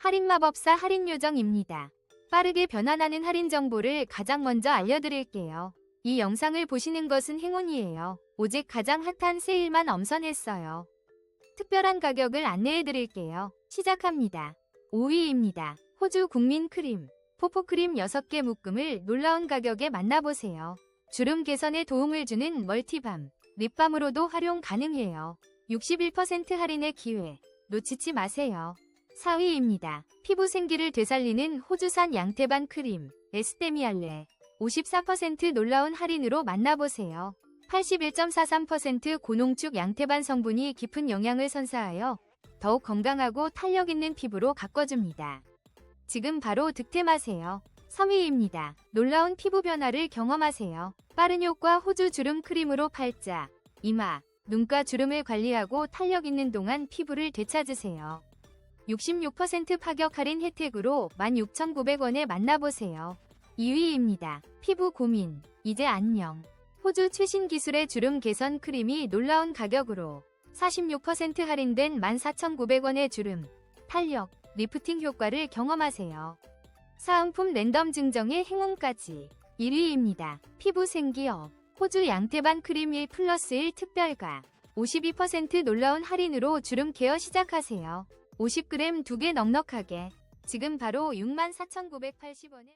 할인 마법사 할인 요정입니다. 빠르게 변환하는 할인 정보를 가장 먼저 알려드릴게요. 이 영상을 보시는 것은 행운이에요. 오직 가장 핫한 세일만 엄선했어요. 특별한 가격을 안내해드릴게요. 시작합니다. 5위입니다. 호주 국민 크림. 포포크림 6개 묶음을 놀라운 가격에 만나보세요. 주름 개선에 도움을 주는 멀티밤. 립밤으로도 활용 가능해요. 61% 할인의 기회. 놓치지 마세요. 4위입니다. 피부 생기를 되살리는 호주산 양태반 크림. 에스테미알레. 54% 놀라운 할인으로 만나보세요. 81.43% 고농축 양태반 성분이 깊은 영양을 선사하여 더욱 건강하고 탄력 있는 피부로 가꿔줍니다. 지금 바로 득템하세요. 3위입니다. 놀라운 피부 변화를 경험하세요. 빠른 효과 호주 주름 크림으로 팔자, 이마, 눈가 주름을 관리하고 탄력 있는 동안 피부를 되찾으세요. 66% 파격 할인 혜택으로 16,900원에 만나보세요. 2위입니다. 피부 고민, 이제 안녕. 호주 최신 기술의 주름 개선 크림이 놀라운 가격으로 46% 할인된 14,900원의 주름, 탄력, 리프팅 효과를 경험하세요. 사은품 랜덤 증정의 행운까지 1위입니다. 피부 생기업 호주 양태반 크림 1 플러스 1 특별가 52% 놀라운 할인으로 주름 케어 시작하세요. 50g 2개 넉넉하게. 지금 바로 64,980원에